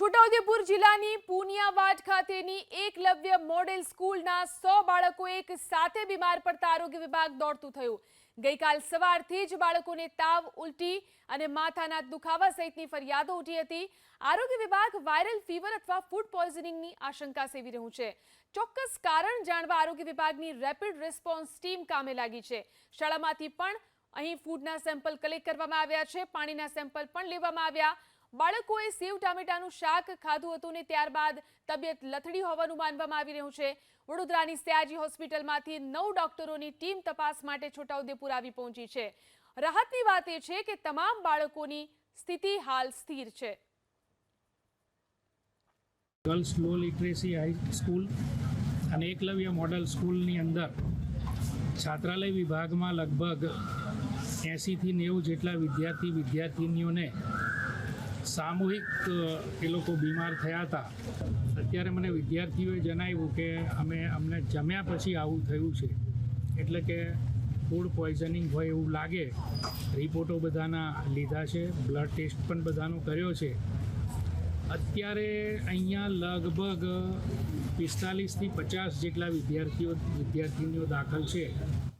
છોટાઉદેપુર જિલ્લાની પુનિયાવાડ ખાતેની એકલવ્ય મોડેલ સ્કૂલના સો બાળકો એક સાથે બીમાર પડતા આરોગ્ય વિભાગ દોડતું થયું. ગઈકાલ સવારથી જ બાળકોને તાવ ઉલટી અને માથાના દુખાવા સહિતની ફરિયાદો ઉઠી હતી. આરોગ્ય વિભાગ વાયરલ ફીવર અથવા ફૂડ પોઈઝનિંગની આશંકા સેવી રહ્યું છે. ચોક્કસ કારણ જાણવા આરોગ્ય વિભાગની રેપિડ રિસ્પોન્સ ટીમ કામે લાગી છે. શાળામાંથી પણ અહીં ફૂડના સેમ્પલ કલેક્ટ કરવામાં આવ્યા છે. પાણીના સેમ્પલ પણ લેવામાં આવ્યા. બાળકોએ સેવ ટામેટાનું શાક ખાધું હતું ને ત્યારબાદ તબિયત લથડી હોવાનું માનવામાં આવી રહ્યું છે. વડોદરાની સયાજી હોસ્પિટલમાંથી નવ ડોક્ટરોની ટીમ તપાસ માટે છોટાઉદેપુર આવી પહોંચી છે. રાહતની વાત એ છે કે તમામ બાળકોની સ્થિતિ હાલ સ્થિર છે. Girls low literacy high school અને એકલવ્ય મોડલ સ્કૂલની અંદર છાત્રાલય વિભાગમાં લગભગ એંસીથી નેવું જેટલા વિદ્યાર્થી વિદ્યાર્થિનીઓને સામૂહિક એ લોકો બીમાર થયા હતા. અત્યારે મને વિદ્યાર્થીઓએ જણાવ્યું કે અમે અમને જમ્યા પછી આવું થયું છે. એટલે કે ફૂડ પોઈઝનિંગ હોય એવું લાગે. રિપોર્ટો બધાના લીધા છે. બ્લડ ટેસ્ટ પણ બધાનો કર્યો છે. અત્યારે અહીંયા લગભગ પિસ્તાલીસથી પચાસ જેટલા વિદ્યાર્થીઓ, વિદ્યાર્થીનીઓ દાખલ છે.